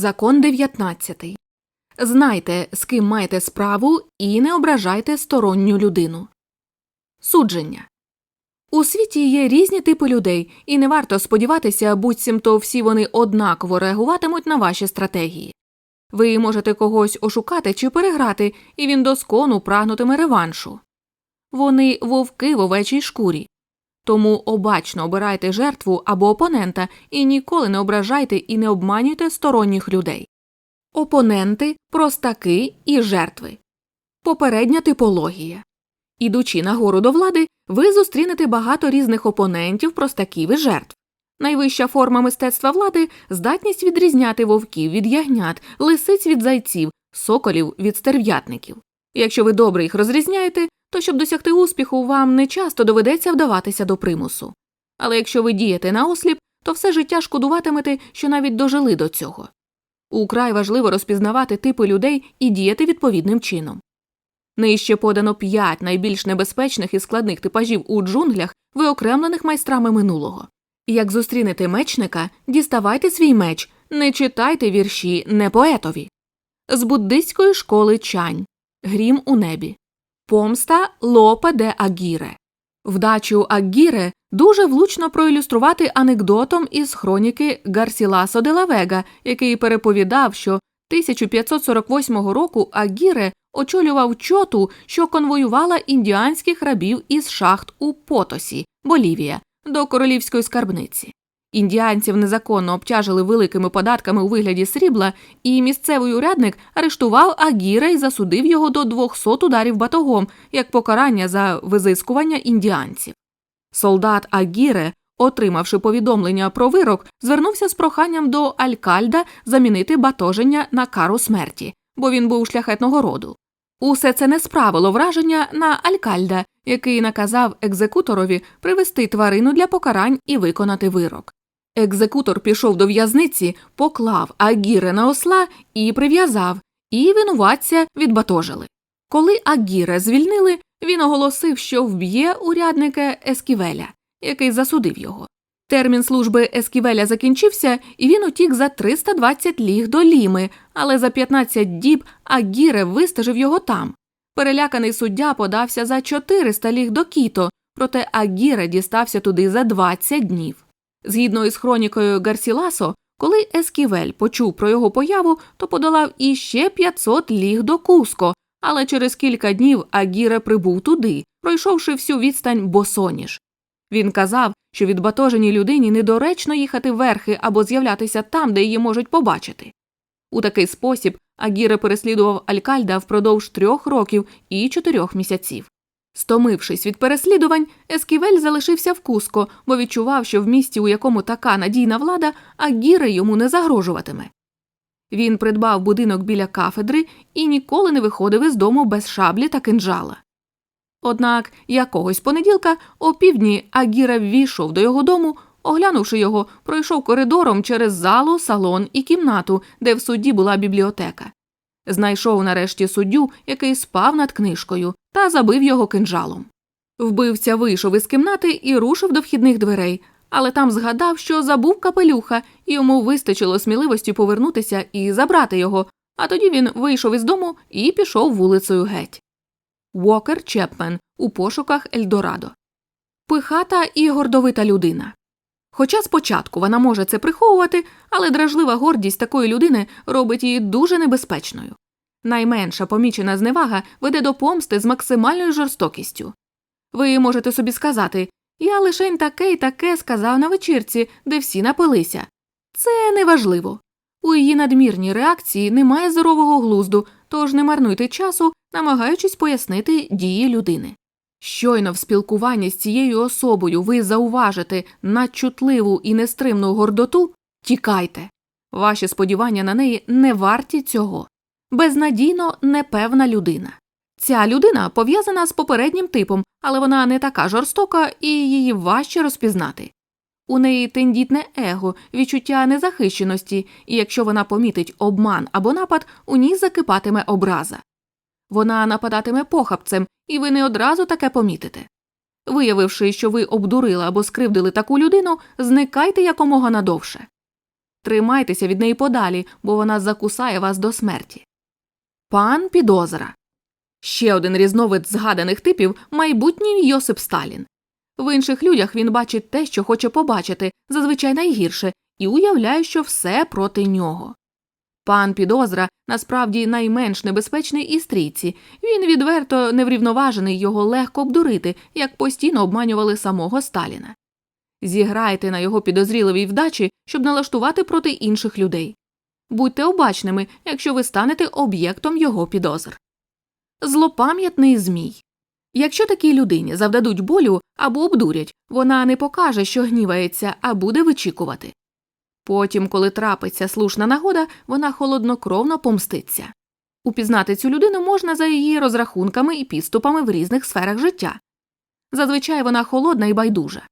Закон 19. Знайте, з ким маєте справу, і не ображайте сторонню людину. Судження. У світі є різні типи людей, і не варто сподіватися, буцімто всі вони однаково реагуватимуть на ваші стратегії. Ви можете когось ошукати чи переграти, і він доскону прагнутиме реваншу. Вони вовки в овечій шкурі. Тому обачно обирайте жертву або опонента і ніколи не ображайте і не обманюйте сторонніх людей. Опоненти, простаки і жертви. Попередня типологія. Ідучи нагору до влади, ви зустрінете багато різних опонентів, простаків і жертв. Найвища форма мистецтва влади здатність відрізняти вовків від ягнят, лисиць від зайців, соколів від стерв'ятників. Якщо ви добре їх розрізняєте, то щоб досягти успіху, вам не часто доведеться вдаватися до примусу. Але якщо ви дієте на осліп, то все життя шкодуватимете, що навіть дожили до цього. Украй важливо розпізнавати типи людей і діяти відповідним чином. Нижче подано п'ять найбільш небезпечних і складних типажів у джунглях, виокремлених майстрами минулого. Як зустрінете мечника, діставайте свій меч, не читайте вірші не поетові. З буддистської школи чань Грім у небі. Помста Лопе де Агіре. Вдачу Агіре дуже влучно проілюструвати анекдотом із хроніки Гарсіласо де Лавега, який переповідав, що 1548 року Агіре очолював чоту, що конвоювала індіанських рабів із шахт у Потосі, Болівія, до королівської скарбниці. Індіанців незаконно обтяжили великими податками у вигляді срібла, і місцевий урядник арештував Агіра і засудив його до 200 ударів батогом як покарання за визискування індіанців. Солдат Агіре, отримавши повідомлення про вирок, звернувся з проханням до Алькальда замінити батоження на кару смерті, бо він був шляхетного роду. Усе це не справило враження на Алькальда, який наказав екзекуторові привести тварину для покарань і виконати вирок. Екзекутор пішов до в'язниці, поклав Агіре на осла і прив'язав, і винуватця відбатожили. Коли Агіре звільнили, він оголосив, що вб'є урядника Есківеля, який засудив його. Термін служби Есківеля закінчився, і він утік за 320 ліг до Ліми, але за 15 діб Агіре вистежив його там. Переляканий суддя подався за 400 ліг до Кіто, проте Агіре дістався туди за 20 днів. Згідно із хронікою Гарсіласо, коли Есківель почув про його появу, то подолав іще 500 ліг до Куско, але через кілька днів Агіре прибув туди, пройшовши всю відстань босоніж. Він казав, що відбатоженій людині недоречно їхати верхи або з'являтися там, де її можуть побачити. У такий спосіб Агіре переслідував Алькальда впродовж трьох років і чотирьох місяців. Стомившись від переслідувань, Есківель залишився в Куско, бо відчував, що в місті, у якому така надійна влада, Агіре йому не загрожуватиме. Він придбав будинок біля кафедри і ніколи не виходив із дому без шаблі та кинджала. Однак якогось понеділка о півдні Агіра ввійшов до його дому, оглянувши його, пройшов коридором через залу, салон і кімнату, де в судді була бібліотека. Знайшов нарешті суддю, який спав над книжкою, та забив його кинджалом. Вбивця вийшов із кімнати і рушив до вхідних дверей, але там згадав, що забув капелюха, і йому вистачило сміливості повернутися і забрати його, а тоді він вийшов із дому і пішов вулицею геть. Уокер Чепмен у пошуках Ельдорадо. Пихата і гордовита людина. Хоча спочатку вона може це приховувати, але дражлива гордість такої людини робить її дуже небезпечною. Найменша помічена зневага веде до помсти з максимальною жорстокістю. Ви можете собі сказати я лишень таке й таке сказав на вечірці, де всі напилися. Це неважливо. У її надмірній реакції немає здорового глузду, тож не марнуйте часу, намагаючись пояснити дії людини. Щойно в спілкуванні з цією особою ви зауважите надчутливу і нестримну гордоту, тікайте. Ваші сподівання на неї не варті цього. Безнадійно непевна людина. Ця людина пов'язана з попереднім типом, але вона не така жорстока і її важче розпізнати. У неї тендітне его, відчуття незахищеності, і якщо вона помітить обман або напад, у ній закипатиме образа. Вона нападатиме похабцем, і ви не одразу таке помітите. Виявивши, що ви обдурили або скривдили таку людину, зникайте якомога надовше. Тримайтеся від неї подалі, бо вона закусає вас до смерті. Пан підозра. Ще один різновид згаданих типів майбутній Йосип Сталін. В інших людях він бачить те, що хоче побачити, зазвичай найгірше, і уявляє, що все проти нього. Пан підозра насправді найменш небезпечний із трійці. Він відверто неврівноважений, його легко обдурити, як постійно обманювали самого Сталіна. Зіграйте на його підозріливій вдачі, щоб налаштувати проти інших людей. Будьте обачними, якщо ви станете об'єктом його підозр. Злопам'ятний змій. Якщо такій людині завдадуть болю або обдурять, вона не покаже, що гнівається, а буде вичікувати. Потім, коли трапиться слушна нагода, вона холоднокровно помститься. Упізнати цю людину можна за її розрахунками і підступами в різних сферах життя. Зазвичай вона холодна і байдужа.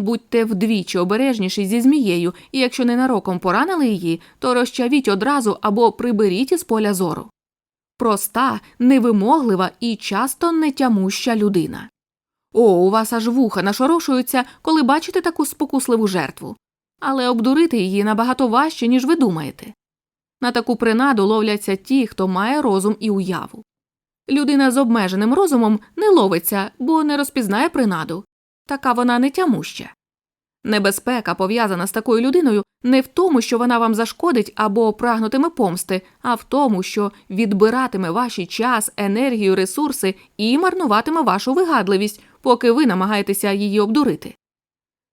Будьте вдвічі обережніші зі змією, і якщо ненароком поранили її, то розчавіть одразу або приберіть із поля зору. Проста, невимоглива і часто нетямуща людина. О, у вас аж вуха нашорошуються, коли бачите таку спокусливу жертву. Але обдурити її набагато важче, ніж ви думаєте. На таку принаду ловляться ті, хто має розум і уяву. Людина з обмеженим розумом не ловиться, бо не розпізнає принаду. Така вона не тямуща. Небезпека, пов'язана з такою людиною, не в тому, що вона вам зашкодить або прагнутиме помсти, а в тому, що відбиратиме ваші час, енергію, ресурси і марнуватиме вашу вигадливість, поки ви намагаєтеся її обдурити.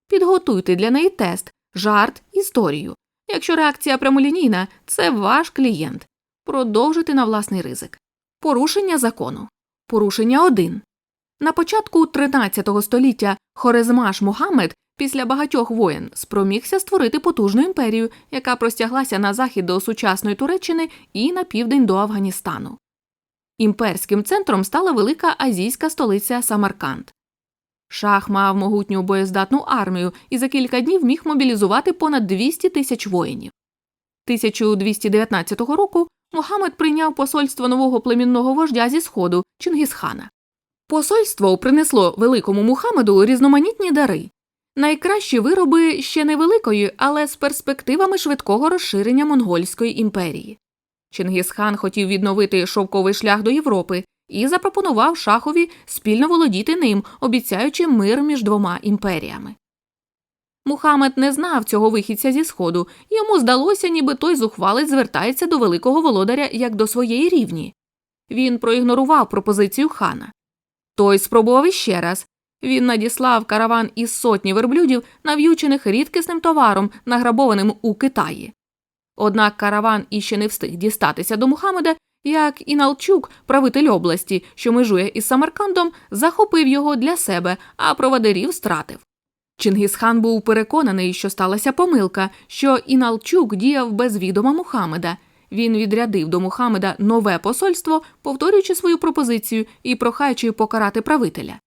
Підготуйте для неї тест, жарт, історію. Якщо реакція прямолінійна, це ваш клієнт. Продовжуйте на власний ризик. Порушення закону. Порушення 1. На початку 13 століття Хорезмаш Мухаммед після багатьох воєн спромігся створити потужну імперію, яка простяглася на захід до сучасної Туреччини і на південь до Афганістану. Імперським центром стала велика азійська столиця Самарканд. Шах мав могутню боєздатну армію і за кілька днів міг мобілізувати понад 200 тисяч воїнів. 1219 року Мухаммед прийняв посольство нового племінного вождя зі сходу Чингісхана. Посольство принесло великому Мухаммеду різноманітні дари. Найкращі вироби ще невеликої, але з перспективами швидкого розширення монгольської імперії. Чингісхан хотів відновити шовковий шлях до Європи і запропонував шахові спільно володіти ним, обіцяючи мир між двома імперіями. Мухаммед не знав цього вихідця зі сходу, йому здалося, ніби той зухвалець звертається до великого володаря як до своєї рівні. Він проігнорував пропозицію хана. Той спробував іще раз. Він надіслав караван із сотні верблюдів, нав'ючених рідкісним товаром, награбованим у Китаї. Однак караван іще не встиг дістатися до Мухаммеда, як Іналчук, правитель області, що межує із Самаркандом, захопив його для себе, а провадирів стратив. Чингісхан був переконаний, що сталася помилка, що Іналчук діяв без відома Мухаммеда. Він відрядив до Мухаммеда нове посольство, повторюючи свою пропозицію і прохаючи покарати правителя.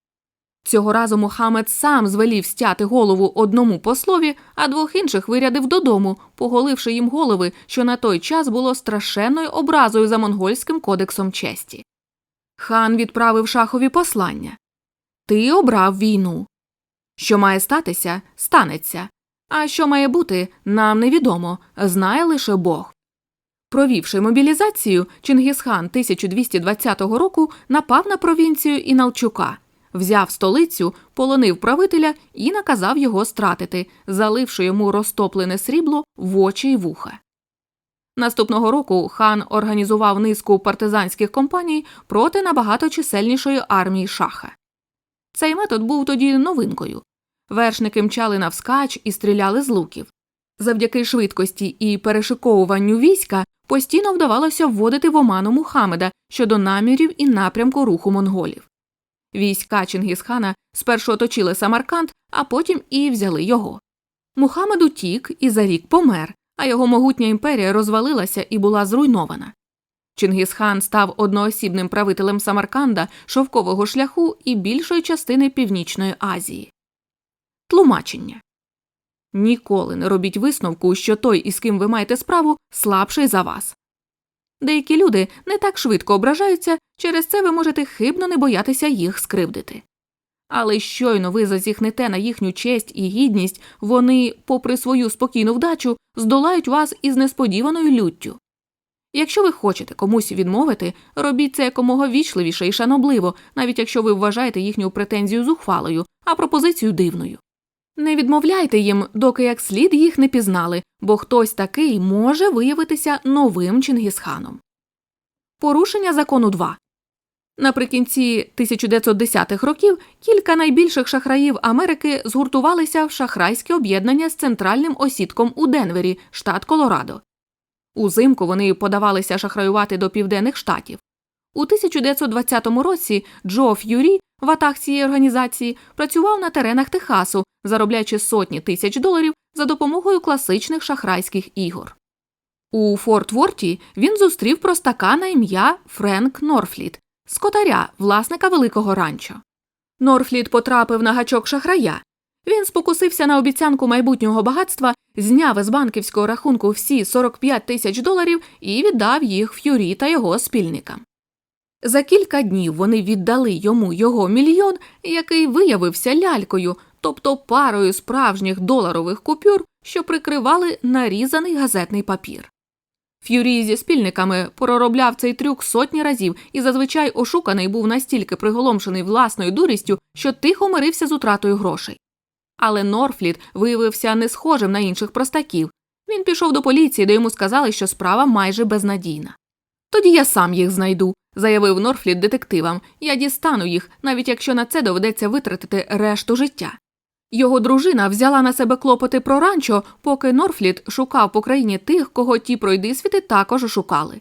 Цього разу Мухаммед сам звелів стяти голову одному послові, а двох інших вирядив додому, поголивши їм голови, що на той час було страшенною образою за монгольським кодексом честі. Хан відправив шахові послання Ти обрав війну. Що має статися, станеться, а що має бути, нам невідомо, знає лише Бог. Провівши мобілізацію, Чингісхан 1220 року напав на провінцію Іналчука, взяв столицю, полонив правителя і наказав його стратити, заливши йому розтоплене срібло в очі й вуха. Наступного року хан організував низку партизанських компаній проти набагато чисельнішої армії шаха. Цей метод був тоді новинкою. Вершники мчали навскач і стріляли з луків. Завдяки швидкості і перешиковуванню війська постійно вдавалося вводити в оману Мухаммеда щодо намірів і напрямку руху монголів. Війська Чингісхана спершу оточили Самарканд, а потім і взяли його. Мухаммед утік і за рік помер, а його могутня імперія розвалилася і була зруйнована. Чингісхан став одноосібним правителем Самарканда, шовкового шляху і більшої частини Північної Азії. Тлумачення Ніколи не робіть висновку, що той, із ким ви маєте справу, слабший за вас. Деякі люди не так швидко ображаються, через це ви можете хибно не боятися їх скривдити. Але щойно ви зазіхнете на їхню честь і гідність, вони, попри свою спокійну вдачу, здолають вас із несподіваною люттю. Якщо ви хочете комусь відмовити, робіть це якомога вічливіше і шанобливо, навіть якщо ви вважаєте їхню претензію зухвалою, а пропозицію дивною. Не відмовляйте їм, доки як слід їх не пізнали, бо хтось такий може виявитися новим Чингісханом. Порушення закону 2. Наприкінці 1910-х років кілька найбільших шахраїв Америки згуртувалися в шахрайське об'єднання з центральним осідком у Денвері, штат Колорадо. Узимку вони подавалися шахраювати до південних штатів. У 1920 році Джо Ф'юрі, ватаг цієї організації, працював на теренах Техасу, заробляючи сотні тисяч доларів за допомогою класичних шахрайських ігор. У Форт Ворті він зустрів простака на ім'я Френк Норфліт, скотаря, власника великого ранчо. Норфліт потрапив на гачок шахрая. Він спокусився на обіцянку майбутнього багатства, зняв із банківського рахунку всі 45 тисяч доларів і віддав їх Ф'юрі та його спільникам. За кілька днів вони віддали йому його мільйон, який виявився лялькою, тобто парою справжніх доларових купюр, що прикривали нарізаний газетний папір. Ф'юрі зі спільниками проробляв цей трюк сотні разів і зазвичай ошуканий був настільки приголомшений власною дурістю, що тихо мирився з утратою грошей. Але Норфліт виявився не схожим на інших простаків. Він пішов до поліції, де йому сказали, що справа майже безнадійна. Тоді я сам їх знайду, заявив Норфліт детективам. Я дістану їх, навіть якщо на це доведеться витратити решту життя. Його дружина взяла на себе клопоти про ранчо, поки Норфліт шукав по країні тих, кого ті пройдисвіти також шукали.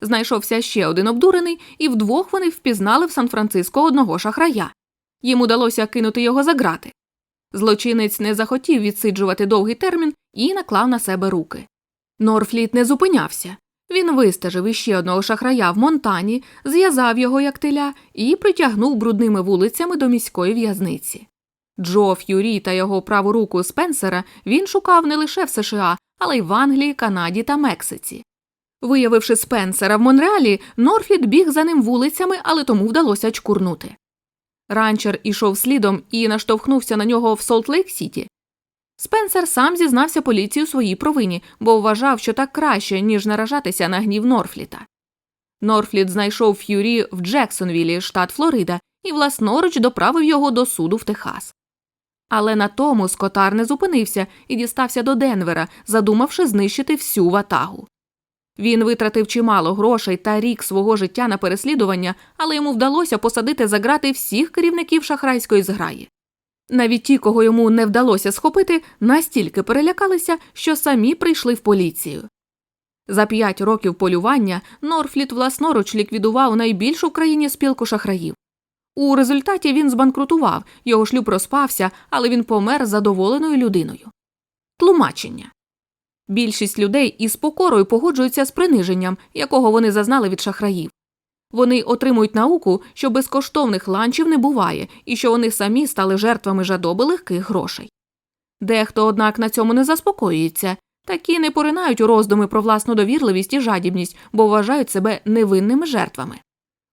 Знайшовся ще один обдурений, і вдвох вони впізнали в Сан-Франциско одного шахрая. Їм удалося кинути його за грати. Злочинець не захотів відсиджувати довгий термін і наклав на себе руки. Норфліт не зупинявся. Він вистежив іще одного шахрая в Монтані, зв'язав його як теля і притягнув брудними вулицями до міської в'язниці. Джо Ф'юрі та його праву руку Спенсера він шукав не лише в США, але й в Англії, Канаді та Мексиці. Виявивши Спенсера в Монреалі, Норфліт біг за ним вулицями, але тому вдалося чкурнути. Ранчер ішов слідом і наштовхнувся на нього в Солт-Лейк Сіті. Спенсер сам зізнався поліції у своїй провині, бо вважав, що так краще, ніж наражатися на гнів Норфліта. Норфліт знайшов Ф'юрі в Джексонвілі, штат Флорида, і власноруч доправив його до суду в Техас. Але на тому Скотар не зупинився і дістався до Денвера, задумавши знищити всю ватагу. Він витратив чимало грошей та рік свого життя на переслідування, але йому вдалося посадити за грати всіх керівників шахрайської зграї. Навіть ті, кого йому не вдалося схопити, настільки перелякалися, що самі прийшли в поліцію. За п'ять років полювання Норфліт власноруч ліквідував найбільшу в країні спілку шахраїв. У результаті він збанкрутував, його шлюб розпався, але він помер задоволеною людиною. Тлумачення більшість людей із покорою погоджуються з приниженням, якого вони зазнали від шахраїв. Вони отримують науку, що безкоштовних ланчів не буває і що вони самі стали жертвами жадоби легких грошей. Дехто, однак, на цьому не заспокоюється, такі не поринають у роздуми про власну довірливість і жадібність, бо вважають себе невинними жертвами.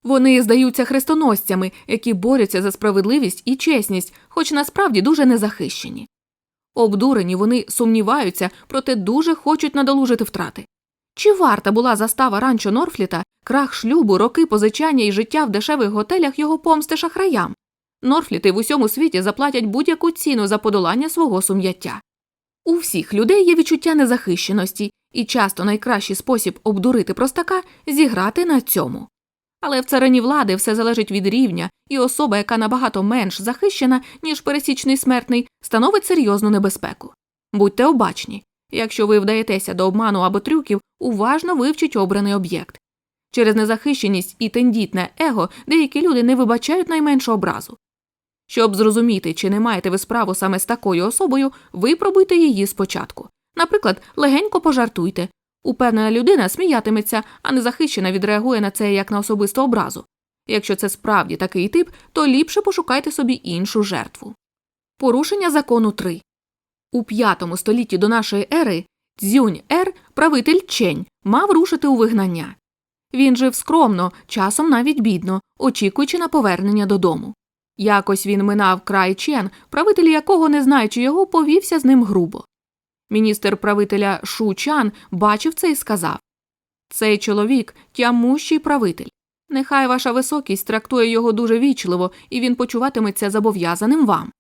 Вони здаються хрестоносцями, які борються за справедливість і чесність, хоч насправді дуже незахищені. Обдурені вони сумніваються, проте дуже хочуть надолужити втрати. Чи варта була застава ранчо Норфліта, крах шлюбу, роки позичання і життя в дешевих готелях його помсти шахраям? Норфліти в усьому світі заплатять будь-яку ціну за подолання свого сум'яття. У всіх людей є відчуття незахищеності, і часто найкращий спосіб обдурити простака зіграти на цьому. Але в царині влади все залежить від рівня, і особа, яка набагато менш захищена, ніж пересічний смертний, становить серйозну небезпеку. Будьте обачні. Якщо ви вдаєтеся до обману або трюків, уважно вивчіть обраний об'єкт. Через незахищеність і тендітне его деякі люди не вибачають найменшу образу. Щоб зрозуміти, чи не маєте ви справу саме з такою особою, випробуйте її спочатку. Наприклад, легенько пожартуйте. Упевнена людина сміятиметься, а незахищена відреагує на це як на особисту образу. Якщо це справді такий тип, то ліпше пошукайте собі іншу жертву. Порушення закону 3. У п'ятому столітті до нашої ери Цзюнь Ер, правитель Чень, мав рушити у вигнання. Він жив скромно, часом навіть бідно, очікуючи на повернення додому. Якось він минав край Чен, правитель якого, не знаючи його, повівся з ним грубо. Міністр правителя Шу Чан бачив це і сказав Цей чоловік тямущий правитель. Нехай ваша високість трактує його дуже вічливо, і він почуватиметься зобов'язаним вам.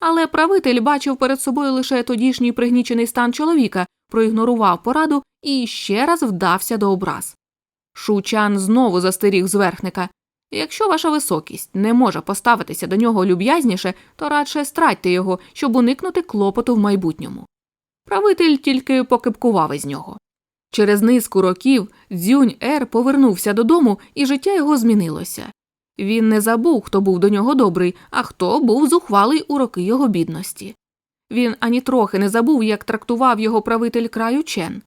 Але правитель бачив перед собою лише тодішній пригнічений стан чоловіка, проігнорував пораду і ще раз вдався до образ. Шучан знову застеріг зверхника Якщо ваша високість не може поставитися до нього люб'язніше, то радше стратьте його, щоб уникнути клопоту в майбутньому. Правитель тільки покипкував із нього. Через низку років Дзюнь Ер повернувся додому, і життя його змінилося. Він не забув, хто був до нього добрий, а хто був зухвалий у роки його бідності. Він ані трохи не забув, як трактував його правитель краю Чен.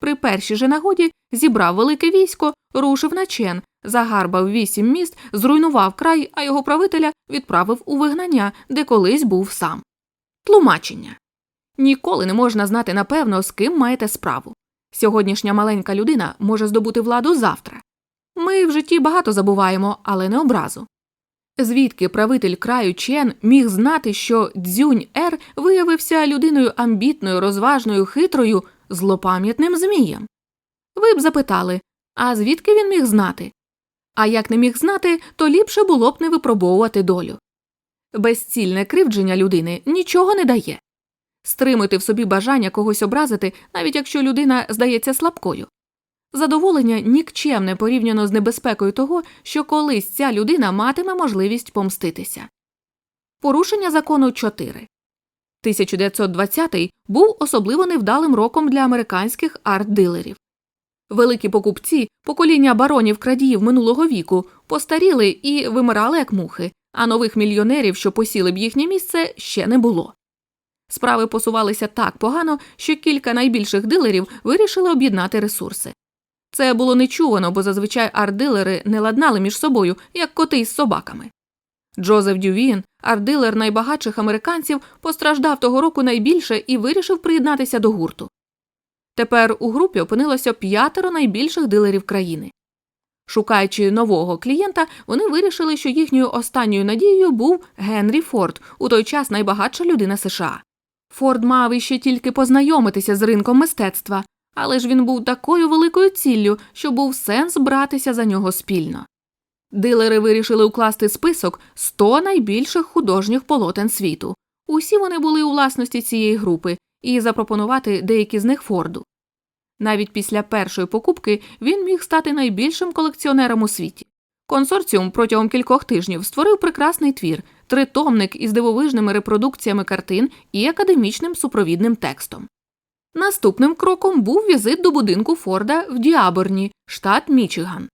При першій же нагоді зібрав велике військо, рушив на Чен, загарбав вісім міст, зруйнував край, а його правителя відправив у вигнання, де колись був сам. Тлумачення ніколи не можна знати напевно, з ким маєте справу. Сьогоднішня маленька людина може здобути владу завтра. Ми в житті багато забуваємо, але не образу. Звідки правитель краю Чен міг знати, що Дзюнь Ер виявився людиною амбітною, розважною, хитрою, злопам'ятним змієм? Ви б запитали, а звідки він міг знати? А як не міг знати, то ліпше було б не випробовувати долю. Безцільне кривдження людини нічого не дає. Стримуйте в собі бажання когось образити, навіть якщо людина здається слабкою. Задоволення нікчемне порівняно з небезпекою того, що колись ця людина матиме можливість помститися. Порушення закону 4. 1920 був особливо невдалим роком для американських арт-дилерів. Великі покупці, покоління баронів крадіїв минулого віку, постаріли і вимирали як мухи, а нових мільйонерів, що посіли б їхнє місце, ще не було. Справи посувалися так погано, що кілька найбільших дилерів вирішили об'єднати ресурси. Це було нечувано, бо зазвичай арт-дилери не ладнали між собою, як коти із собаками. Джозеф Дювін, арт-дилер найбагатших американців, постраждав того року найбільше і вирішив приєднатися до гурту. Тепер у групі опинилося п'ятеро найбільших дилерів країни. Шукаючи нового клієнта, вони вирішили, що їхньою останньою надією був Генрі Форд, у той час найбагатша людина США. Форд мав іще тільки познайомитися з ринком мистецтва, але ж він був такою великою ціллю, що був сенс братися за нього спільно. Дилери вирішили укласти список 100 найбільших художніх полотен світу. Усі вони були у власності цієї групи, і запропонувати деякі з них Форду. Навіть після першої покупки він міг стати найбільшим колекціонером у світі. Консорціум протягом кількох тижнів створив прекрасний твір, тритомник із дивовижними репродукціями картин і академічним супровідним текстом. Наступним кроком був візит до будинку Форда в Діаборні, штат Мічиган.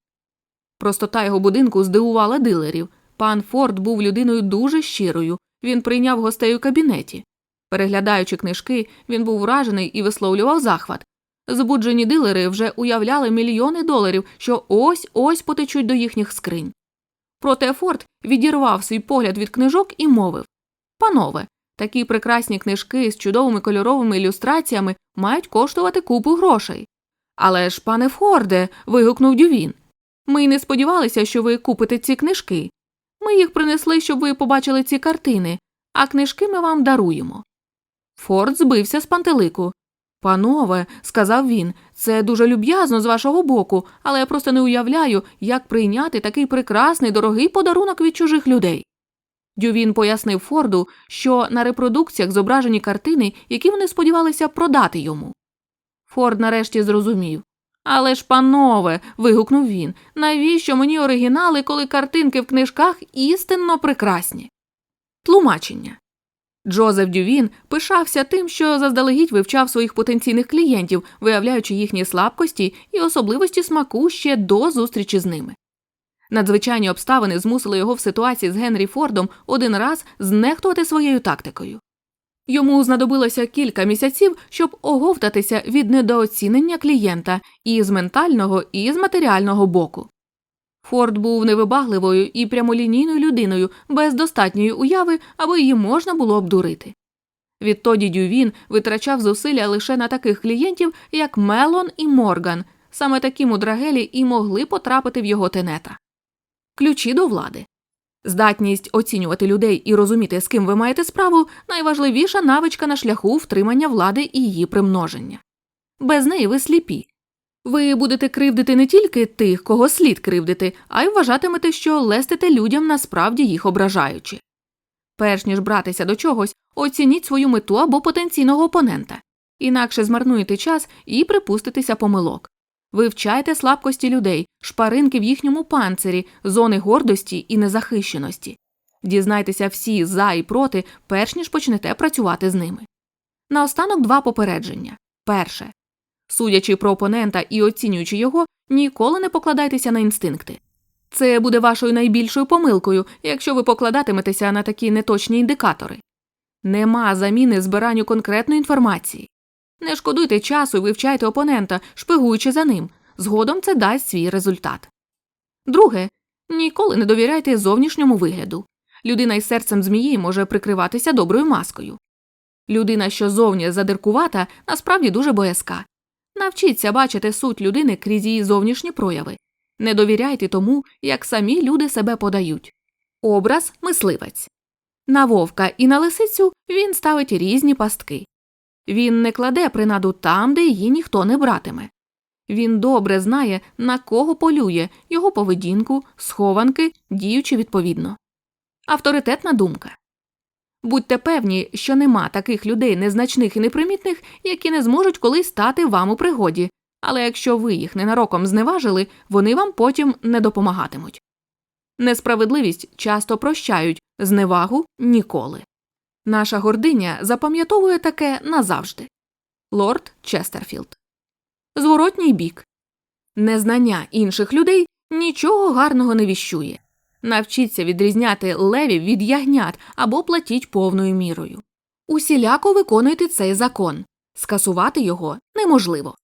Простота його будинку здивувала дилерів. Пан Форд був людиною дуже щирою. Він прийняв гостей у кабінеті. Переглядаючи книжки, він був вражений і висловлював захват. Збуджені дилери вже уявляли мільйони доларів, що ось ось потечуть до їхніх скринь. Проте Форд відірвав свій погляд від книжок і мовив Панове, такі прекрасні книжки з чудовими кольоровими ілюстраціями мають коштувати купу грошей. Але ж, пане Форде, вигукнув Дювін, ми й не сподівалися, що ви купите ці книжки. Ми їх принесли, щоб ви побачили ці картини, а книжки ми вам даруємо. Форд збився з пантелику. Панове, сказав він, це дуже люб'язно з вашого боку, але я просто не уявляю, як прийняти такий прекрасний дорогий подарунок від чужих людей. Дювін пояснив Форду, що на репродукціях зображені картини, які вони сподівалися продати йому. Форд нарешті зрозумів. Але ж, панове, вигукнув він, навіщо мені оригінали, коли картинки в книжках істинно прекрасні? Тлумачення. Джозеф Дювін пишався тим, що заздалегідь вивчав своїх потенційних клієнтів, виявляючи їхні слабкості і особливості смаку ще до зустрічі з ними. Надзвичайні обставини змусили його в ситуації з Генрі Фордом один раз знехтувати своєю тактикою. Йому знадобилося кілька місяців, щоб оговтатися від недооцінення клієнта і з ментального, і з матеріального боку. Форд був невибагливою і прямолінійною людиною без достатньої уяви, аби її можна було обдурити. Відтоді Дювін витрачав зусилля лише на таких клієнтів, як Мелон і Морган, саме такі мудрагелі і могли потрапити в його тенета. Ключі до влади. Здатність оцінювати людей і розуміти, з ким ви маєте справу, найважливіша навичка на шляху втримання влади і її примноження. Без неї ви сліпі. Ви будете кривдити не тільки тих, кого слід кривдити, а й вважатимете, що лестите людям насправді їх ображаючи. Перш ніж братися до чогось, оцініть свою мету або потенційного опонента, інакше змарнуєте час і припуститеся помилок. Вивчайте слабкості людей, шпаринки в їхньому панцирі, зони гордості і незахищеності. Дізнайтеся всі за і проти, перш ніж почнете працювати з ними. Наостанок два попередження. Перше. Судячи про опонента і оцінюючи його, ніколи не покладайтеся на інстинкти. Це буде вашою найбільшою помилкою, якщо ви покладатиметеся на такі неточні індикатори. Нема заміни збиранню конкретної інформації. Не шкодуйте часу і вивчайте опонента, шпигуючи за ним. Згодом це дасть свій результат. Друге, ніколи не довіряйте зовнішньому вигляду. Людина із серцем змії може прикриватися доброю маскою. Людина, що зовні задиркувата, насправді дуже боязка. Навчіться бачити суть людини крізь її зовнішні прояви. Не довіряйте тому, як самі люди себе подають. Образ мисливець. На вовка і на лисицю він ставить різні пастки. Він не кладе принаду там, де її ніхто не братиме. Він добре знає, на кого полює, його поведінку, схованки, діючи відповідно. Авторитетна думка. Будьте певні, що нема таких людей незначних і непримітних, які не зможуть колись стати вам у пригоді, але якщо ви їх ненароком зневажили, вони вам потім не допомагатимуть. Несправедливість часто прощають, зневагу ніколи. Наша гординя запам'ятовує таке назавжди. Лорд Честерфілд. Зворотній бік. Незнання інших людей нічого гарного не віщує. Навчіться відрізняти левів від ягнят або платіть повною мірою. Усіляко виконуйте цей закон. Скасувати його неможливо.